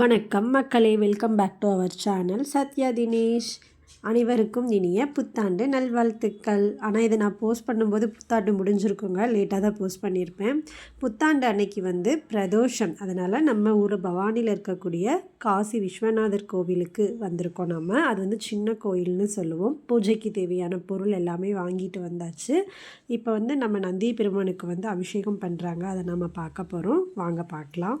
வணக்கம் மக்களே welcome back to our channel Sathya Dinesh அனைவருக்கும் இனிய புத்தாண்டு நல்வாழ்த்துக்கள். ஆனால் இதை நான் போஸ்ட் பண்ணும்போது புத்தாண்டு முடிஞ்சிருக்குங்க. லேட்டாக தான் போஸ்ட் பண்ணியிருப்பேன் புத்தாண்டு அன்னைக்கு வந்து பிரதோஷம். அதனால் நம்ம ஊர் பவானியில் இருக்கக்கூடிய காசி விஸ்வநாதர் கோவிலுக்கு வந்திருக்கோம் நம்ம அது வந்து சின்ன கோயில்னு சொல்லுவோம். பூஜைக்கு தேவையான பொருள் எல்லாமே வாங்கிட்டு வந்தாச்சு. இப்போ வந்து நம்ம நந்தி பெருமானுக்கு வந்து அபிஷேகம் பண்ணுறாங்க அதை நம்ம பார்க்க போகிறோம் வாங்க பார்க்கலாம்.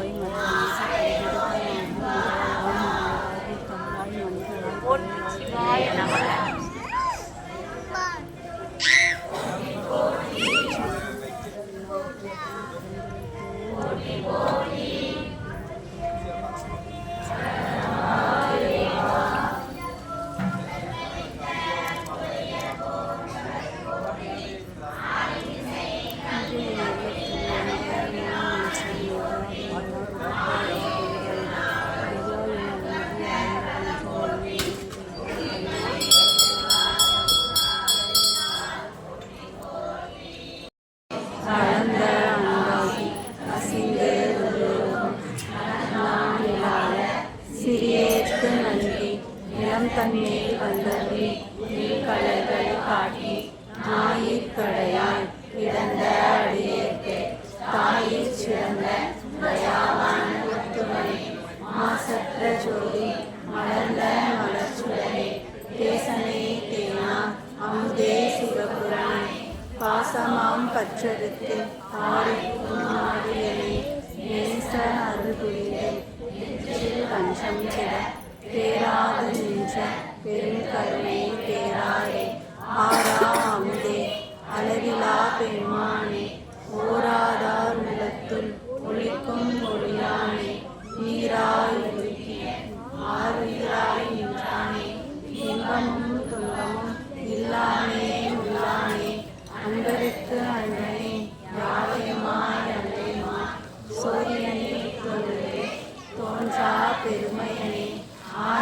Pero. கஞ்சம் கிட தேராது நின்ற பெருங்கருணை தேராரே ஆரா அமுதே அளவிலா பெருமானே ஓராதார் உள்ளத்துள் ஒளிக்கும் ஒளியானே நீராய் ஒழுக்கி ஆறுயிராய் நின்றானே இன்பமும் துன்பமும் இல்லானே உள்ளானே அன்பருக்கு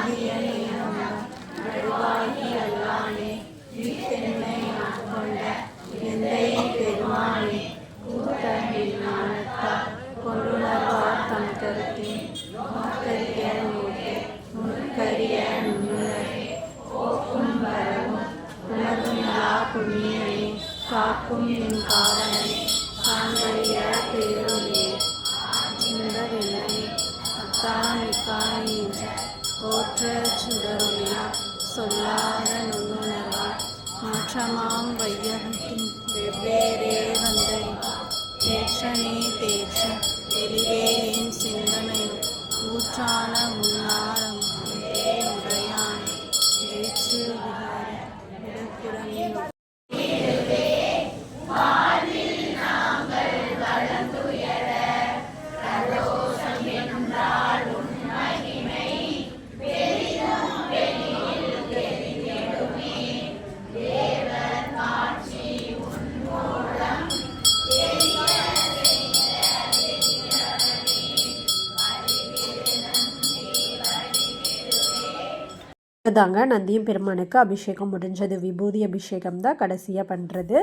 ஆதியனே நம்ம நடுவாகி அல்லானே தாங்க நந்தியும் பெருமானுக்கு அபிஷேகம் முடிஞ்சது. விபூதி அபிஷேகம் தான் கடைசியாக பண்ணுறது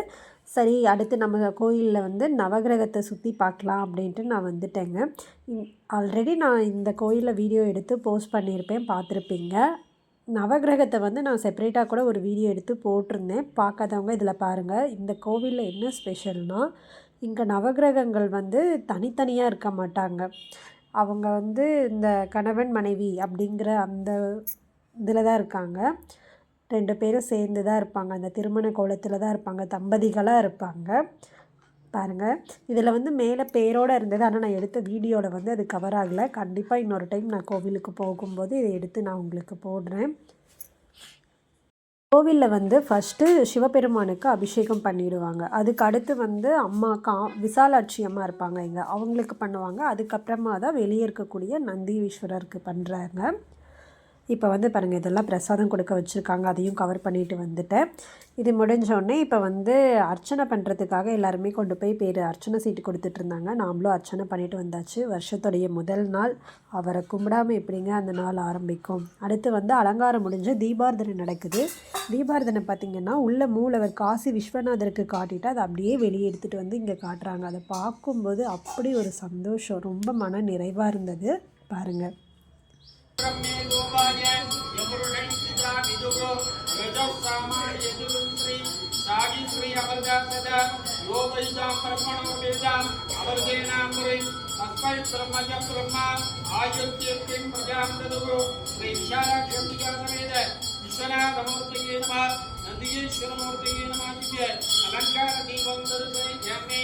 சரி அடுத்து நம்ம கோயிலில் வந்து நவகிரகத்தை சுற்றி பார்க்கலாம் அப்படின்ட்டு நான் வந்துட்டேங்க. ஆல்ரெடி நான் இந்த கோயிலில் வீடியோ எடுத்து போஸ்ட் பண்ணியிருப்பேன் பார்த்துருப்பீங்க. நவகிரகத்தை வந்து நான் செப்பரேட்டாக கூட ஒரு வீடியோ எடுத்து போட்டிருந்தேன். பார்க்காதவங்க இதில் பாருங்கள் இந்த கோவிலில் என்ன ஸ்பெஷல்னால் இங்கே நவகிரகங்கள் வந்து தனித்தனியாக இருக்க மாட்டாங்க. அவங்க வந்து இந்த கணவன் மனைவி அப்படிங்கிற அந்த இதில் தான் இருக்காங்க. ரெண்டு பேரும் சேர்ந்து தான் இருப்பாங்க. அந்த திருமண கோலத்தில் தான் இருப்பாங்க. தம்பதிகளாக இருப்பாங்க. பாருங்கள் இதில் வந்து மேலே பேரோடு இருந்தது. ஆனால் நான் எடுத்த வீடியோவில் வந்து அது கவர் ஆகலை. கண்டிப்பாக இன்னொரு டைம் நான் கோவிலுக்கு போகும்போது இதை எடுத்து நான் உங்களுக்கு போடுறேன். கோவிலில் வந்து ஃபஸ்ட்டு சிவபெருமானுக்கு அபிஷேகம் பண்ணிடுவாங்க. அதுக்கு அடுத்து வந்து அம்மா கா விசாலாட்சி அம்மா இருப்பாங்க இங்கே. அவங்களுக்கு பண்ணுவாங்க. அதுக்கப்புறமா தான் வெளியே இருக்கக்கூடிய நந்தீஸ்வரருக்கு பண்ணுறாங்க இப்போ வந்து பாருங்கள் இதெல்லாம் பிரசாதம் கொடுக்க வச்சுருக்காங்க. அதையும் கவர் பண்ணிட்டு வந்துட்டேன். இது முடிஞ்சோடனே இப்போ வந்து அர்ச்சனை பண்ணுறதுக்காக எல்லாருமே கொண்டு போய் பேர் அர்ச்சனை சீட்டு கொடுத்துட்டு இருந்தாங்க. நாமளும் அர்ச்சனை பண்ணிட்டு வந்தாச்சு. வருஷத்துடைய முதல் நாள். அவரை கும்பிடாமல் எப்படிங்க அந்த நாள் ஆரம்பிக்கும்? அடுத்து வந்து அலங்காரம் முடிஞ்சு தீபார்த்தனை நடக்குது. தீபார்த்தனை பார்த்திங்கன்னா உள்ள மூலவர் காசி விஸ்வநாதருக்கு காட்டிட்டு அதை அப்படியே வெளியே எடுத்துகிட்டு வந்து இங்கே காட்டுறாங்க. அதை பார்க்கும்போது அப்படி ஒரு சந்தோஷம். ரொம்ப மன நிறைவாக இருந்தது. பாருங்கள் விஸ்வநாதமூர்த்தியே நம நந்தியேஸ்வரமூர்த்தியே நம அலங்கார தீபம் தரிசனை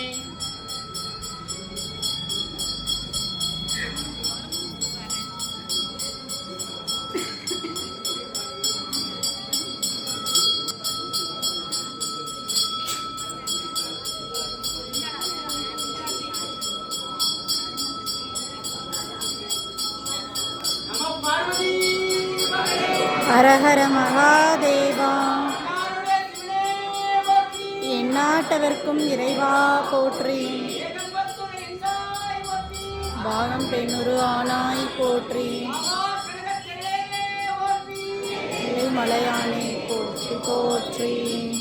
ஹரஹர மகாதேவா. எந்நாட்டவர்க்கும் இறைவா போற்றி. பாகம் பெண்ணுரு ஆனாய் போற்றி. மலையானே போற்றி போற்றி.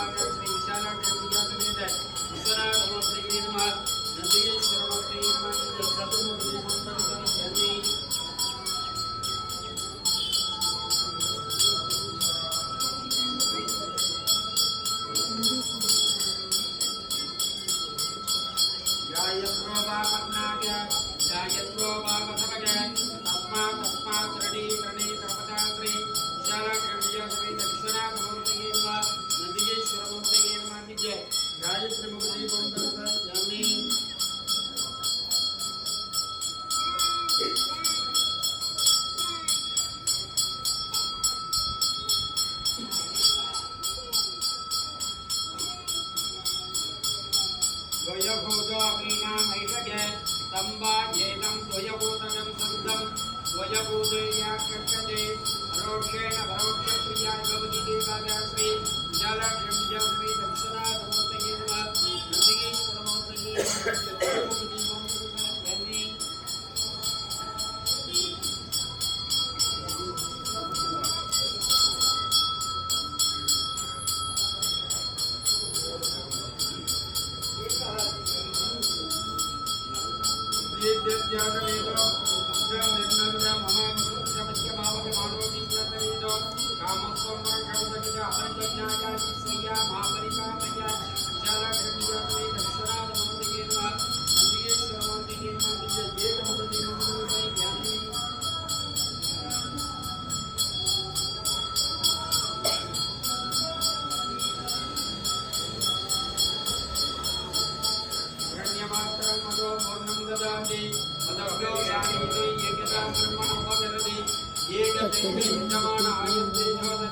いいじゃないですか。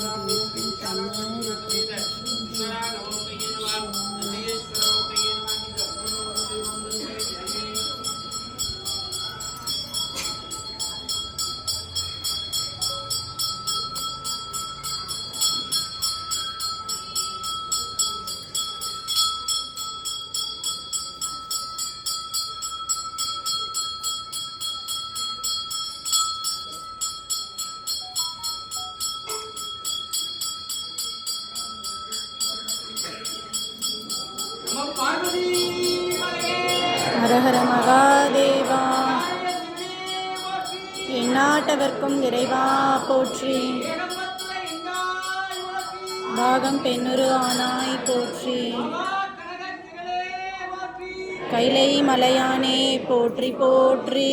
நம ஹரஹர மகாதேவா. எந்நாட்டவர்க்கும் இறைவா போற்றி. பாகம் பெண்ணுரு ஆனாய் போற்றி. கைலை மலையானே போற்றி போற்றி.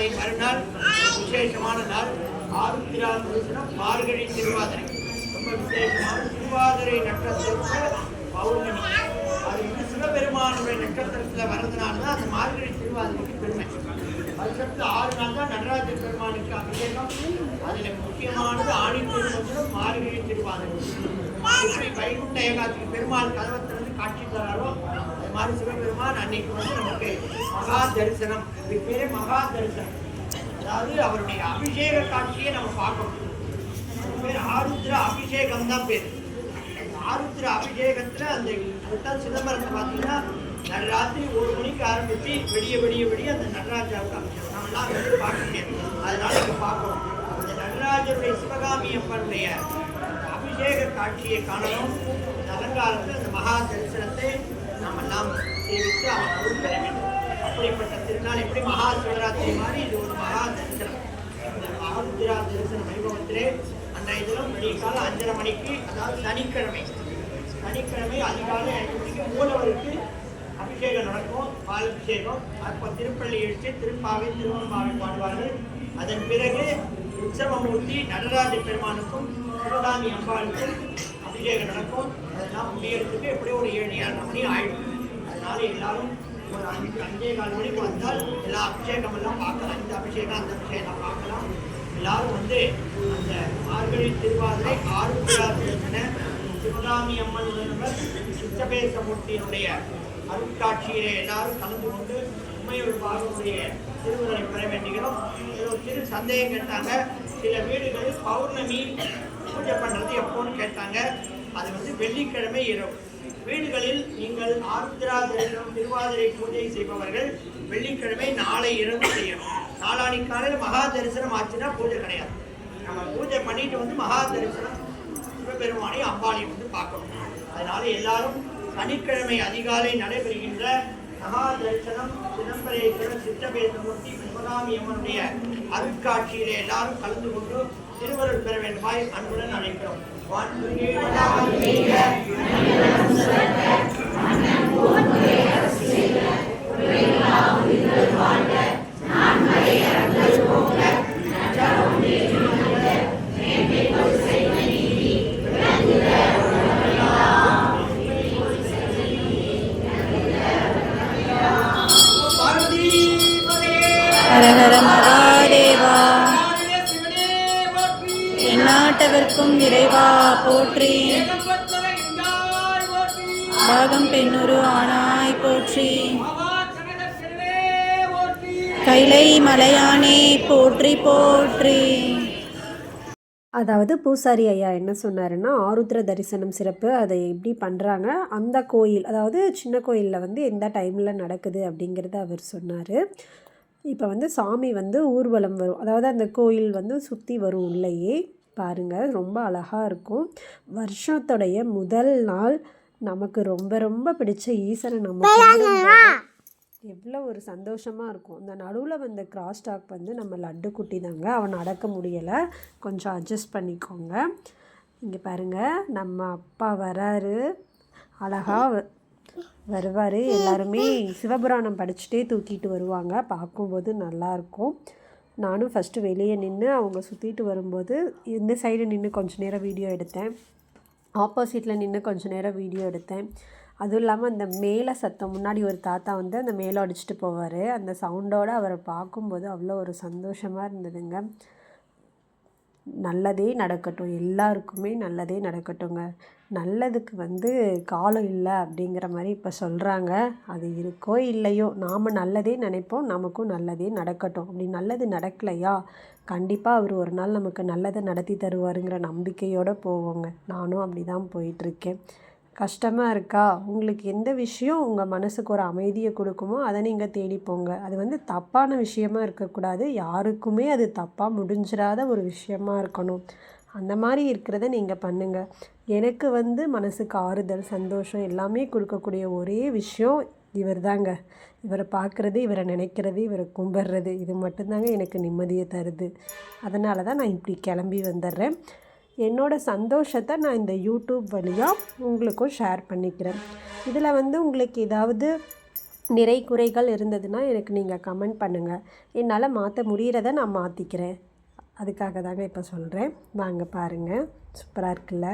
நாளை மறுநாள் விசேஷமான நாள் ஆருத்திரா மார்கழி திருவாதிரை. ரொம்ப விசேஷமான திருவாதிரை நட்சத்திரத்தில் பௌர்ணமி. அது வந்து சிவபெருமானுடைய நட்சத்திரத்தில் வர்றதுனால தான் அந்த மார்கழி திருவாதிரைக்கு பெருமை. அதுக்கடுத்து ஆறு நாள் தான் நடராஜ பெருமானுக்கு அபிஷேகம். அதில் முக்கியமானது ஆணி திருமணம் மார்கழி திருவாதிரை. எப்படி வைகுண்ட ஏகாதிக்கு பெருமாள் கதவத்திலிருந்து காட்சி தராரோ மாதிரி சிவபெருமான் அன்னைக்கு வந்து நமக்கு மகா தரிசனம் இது பேரே மகா தரிசனம் அதாவது அவருடைய அபிஷேக காட்சியை நம்ம பார்க்கணும். பேர் ஆருத்ர அபிஷேகம் தான் பேர். ஆருத்ர அபிஷேகத்துல அந்த அதுதான் சிதம்பரத்தை பார்த்தீங்கன்னா நடுராத்திரி ஒரு மணிக்கு ஆரம்பிச்சு வெடிய விடிய விடிய அந்த நடராஜாவுக்கு அமைச்சர் நம்மளாம் வந்து பார்க்கணும் அதனால இங்க பார்க்கணும். அந்த நடராஜருடைய சிவகாமி அப்பனுடைய அபிஷேக காட்சியை காணணும். இந்த அலங்காரத்தில் அந்த மகா தரிசனத்தை நாம் சேவித்து அவன் அருள் பெற வேண்டும். அப்படிப்பட்ட திருநாள் எப்படி மகா சிவராத்திரி மாதிரி இது ஒரு மகா தரிசனம். இந்த மகாருத்ரா தரிசன வைபவத்திலே அன்றைய தினம் விடிய காலம் அஞ்சரை மணிக்கு அதாவது சனிக்கிழமை. சனிக்கிழமை அதிகாலை ஐந்து மணிக்கு மூலவருக்கு அபிஷேகம் நடக்கும் பால் அபிஷேகம். அப்போ திருப்பள்ளி எழுச்சி திருப்பாவை திருவம்பாவை பாடுவார்கள். அதன் பிறகு உற்சவமூர்த்தி நடராஜ பெருமானுக்கும் சிவகாமி அம்பாளுக்கும் அபிஷேகம் நடக்கும். அதெல்லாம் முடியறதுக்கு எப்படியும் ஒரு ஏழு ஏழரை மணி ஆயிடும். அதனால எல்லாரும் ஒரு அஞ்சு அஞ்சே கால் மணிக்கு வந்தால் எல்லா அபிஷேகம் எல்லாம் பார்க்கலாம். இந்த அபிஷேகம் அந்த அபிஷேகம் பார்க்கலாம். எல்லாரும் வந்து அந்த மார்கழி திருவாதிரை ஆறு விழா சிவகாமி அம்மன் உடனுடன் சித்தபேசமூர்த்தியினுடைய அருட்காட்சியிலே எல்லாரும் கலந்து கொண்டு உண்மையோடு பாகனுடைய திருவுருளை பெற வேண்டுகிறோம். ஒரு சிறு சந்தேகம் கேட்டாங்க. சில வீடுகளில் பௌர்ணமி பூஜை பண்ணுறது எப்போன்னு கேட்டாங்க. அது வந்து வெள்ளிக்கிழமை இரவு. வீடுகளில் நீங்கள் ஆருத்ரா தரிசனம் திருவாதிரை பூஜை செய்பவர்கள் வெள்ளிக்கிழமை நாளை இரவு செய்யணும். நாளானி காலையில் மகா தரிசனம் ஆச்சுன்னா பூஜை கிடையாது. நம்ம பூஜை பண்ணிட்டு வந்து மகா தரிசனம் சிவபெருமானை அம்பாளையும் வந்து பார்க்கணும். அதனால எல்லாரும் சனிக்கிழமை அதிகாலை நடைபெறுகின்ற மகா தரிசனம் சிதம்பரேஸ்வரர் சித்தபேசமூர்த்தி சிவகாமி அம்மனுடைய அருட்காட்சியிலே எல்லாரும் கலந்து கொண்டு திருவருள் பெற வேண்டுமாய் அன்புடன் அழைக்கிறோம். பார்வதி அதாவது பூசாரி ஐயா என்ன சொன்னாருன்னா ஆருத்ர தரிசனம் சிறப்பு அதை எப்படி பண்ணுறாங்க அந்த கோயில் அதாவது சின்ன கோயிலில் வந்து எந்த டைமில் நடக்குது அப்படிங்கிறத அவர் சொன்னார். இப்போ வந்து சாமி வந்து ஊர்வலம் வரும். அதாவது அந்த கோயில் வந்து சுற்றி வரும் உள்ளேயே. பாருங்கள் ரொம்ப அழகாக இருக்கும். வருஷத்துடைய முதல் நாள் நமக்கு ரொம்ப ரொம்ப பிடிச்ச ஈசனை நம்ம எவ்வளோ ஒரு சந்தோஷமாக இருக்கும். இந்த நடுவில் வந்த கிராஸ் டாக் வந்து நம்ம லட்டு குட்டி தாங்க. அவன் நடக்க முடியலை. கொஞ்சம் அட்ஜஸ்ட் பண்ணிக்கோங்க. இங்கே பாருங்கள் நம்ம அப்பா வராரு. அழகாக வருவார். எல்லாருமே சிவபுராணம் படிச்சுட்டே தூக்கிட்டு வருவாங்க. பார்க்கும்போது நல்லாயிருக்கும் நானும் ஃபஸ்ட்டு வெளியே நின்று அவங்க சுற்றிட்டு வரும்போது இந்த சைடு நின்று கொஞ்ச நேரம் வீடியோ எடுத்தேன். ஆப்போசிட்டில் நின்று கொஞ்சம் நேரம் வீடியோ எடுத்தேன். அதுவும் இல்லாமல் அந்த மேலே சத்தம் முன்னாடி ஒரு தாத்தா வந்து அந்த மேலே அடிச்சுட்டு போவார். அந்த சவுண்டோடு அவரை பார்க்கும்போது அவ்வளோ ஒரு சந்தோஷமாக இருந்ததுங்க. நல்லதே நடக்கட்டும். எல்லாருக்குமே நல்லதே நடக்கட்டுங்க நல்லதுக்கு வந்து காலம் இல்லை அப்படிங்கிற மாதிரி இப்போ சொல்கிறாங்க அது இருக்கோ இல்லையோ நாம் நல்லதே நினைப்போம் நமக்கும் நல்லதே நடக்கட்டும். அப்படி நல்லது நடக்கலையா? கண்டிப்பாக அவர் ஒரு நாள் நமக்கு நல்லதை நடத்தி தருவாருங்கிற நம்பிக்கையோடு போவோங்க. நானும் அப்படி தான் போயிட்டுருக்கேன் கஷ்டமாக இருக்கா? உங்களுக்கு எந்த விஷயம் உங்கள் மனசுக்கு ஒரு அமைதியை கொடுக்குமோ அதை நீங்கள் தேடி போங்க. அது வந்து தப்பான விஷயமா இருக்கக்கூடாது. யாருக்குமே அது தப்பாக முடிஞ்சிடாத ஒரு விஷயமா இருக்கணும். அந்த மாதிரி இருக்கிறத நீங்கள் பண்ணுங்கள் எனக்கு வந்து மனசுக்கு ஆறுதல் சந்தோஷம் எல்லாமே கொடுக்கக்கூடிய ஒரே விஷயம் இவர் தாங்க இவரை பார்க்குறது இவரை நினைக்கிறது இவரை கும்பிட்றது இது மட்டும்தாங்க எனக்கு நிம்மதியை தருது. அதனால தான் நான் இப்படி கிளம்பி வந்துடுறேன் என்னோடய சந்தோஷத்தை நான் இந்த யூடியூப் வழியாக உங்களுக்கும் ஷேர் பண்ணிக்கிறேன். இதில் வந்து உங்களுக்கு ஏதாவது நிறை குறைகள் இருந்ததுன்னா எனக்கு நீங்கள் கமெண்ட் பண்ணுங்கள் என்னால் மாற்ற முடிகிறத நான் மாற்றிக்கிறேன் அதுக்காக தாங்க இப்போ சொல்கிறேன் வாங்க பாருங்கள் சூப்பராக இருக்குல்ல?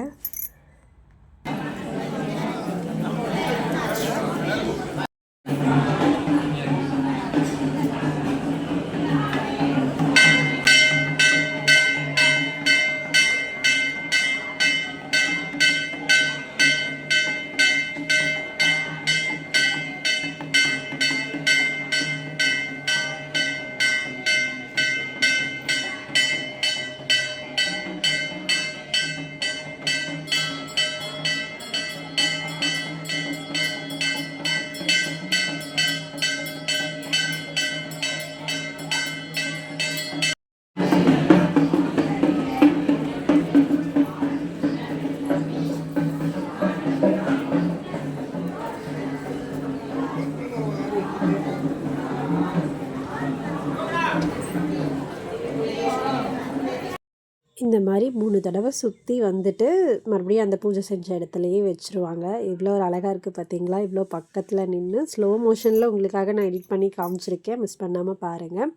மாதிரி மூணு தடவை சுற்றி வந்துட்டு மறுபடியும் அந்த பூஜை செஞ்ச இடத்துலையே வச்சுருவாங்க. இவ்வளோ ஒரு அழகாக இருக்குது பார்த்தீங்களா இவ்வளோ பக்கத்தில் நின்று ஸ்லோ மோஷனில் உங்களுக்காக நான் எடிட் பண்ணி காமிச்சிருக்கேன். மிஸ் பண்ணாமல் பாருங்கள்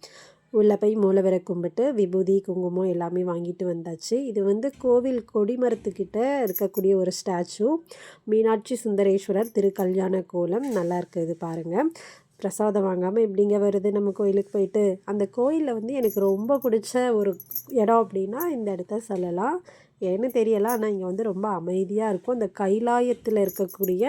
உள்ளே போய் மூலவரை கும்பிட்டு விபூதி குங்குமம் எல்லாமே வாங்கிட்டு வந்தாச்சு. இது வந்து கோவில் கொடிமரத்துக்கிட்ட இருக்கக்கூடிய ஒரு ஸ்டாச்சு. மீனாட்சி சுந்தரேஸ்வரர் திருக்கல்யாண கோலம். நல்லா இருக்குது இது பாருங்கள் பிரசாதம் வாங்காமல் எப்படிங்க வருது? நம்ம கோயிலுக்கு போயிட்டு அந்த கோயிலில் வந்து எனக்கு ரொம்ப பிடிச்ச ஒரு இடம் அப்படின்னா இந்த இடத்த சொல்லலாம். ஏன்னு தெரியலாம் ஆனால் இங்கே வந்து ரொம்ப அமைதியாக இருக்கும். அந்த கைலாயத்தில் இருக்கக்கூடிய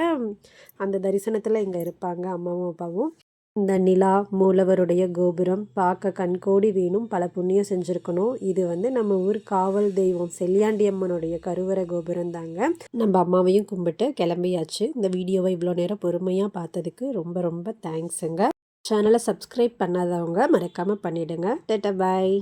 அந்த தரிசனத்தில் இங்கே இருப்பாங்க அம்மாவும் அப்பாவும். இந்த நிலா மூலவருடைய கோபுரம் பார்க்க கண்கோடி வேணும் பல புண்ணியம் செஞ்சுருக்கணும். இது வந்து நம்ம ஊர் காவல் தெய்வம் செல்லியாண்டியம்மனுடைய கருவறை கோபுரம் தாங்க. நம்ம அம்மாவையும் கும்பிட்டு கிளம்பியாச்சு. இந்த வீடியோவை இவ்வளோ நேரம் பொறுமையாக பார்த்ததுக்கு ரொம்ப ரொம்ப தேங்க்ஸுங்க சேனலை சப்ஸ்கிரைப் பண்ணாதவங்க மறக்காமல் பண்ணிவிடுங்க டேட்டா பாய்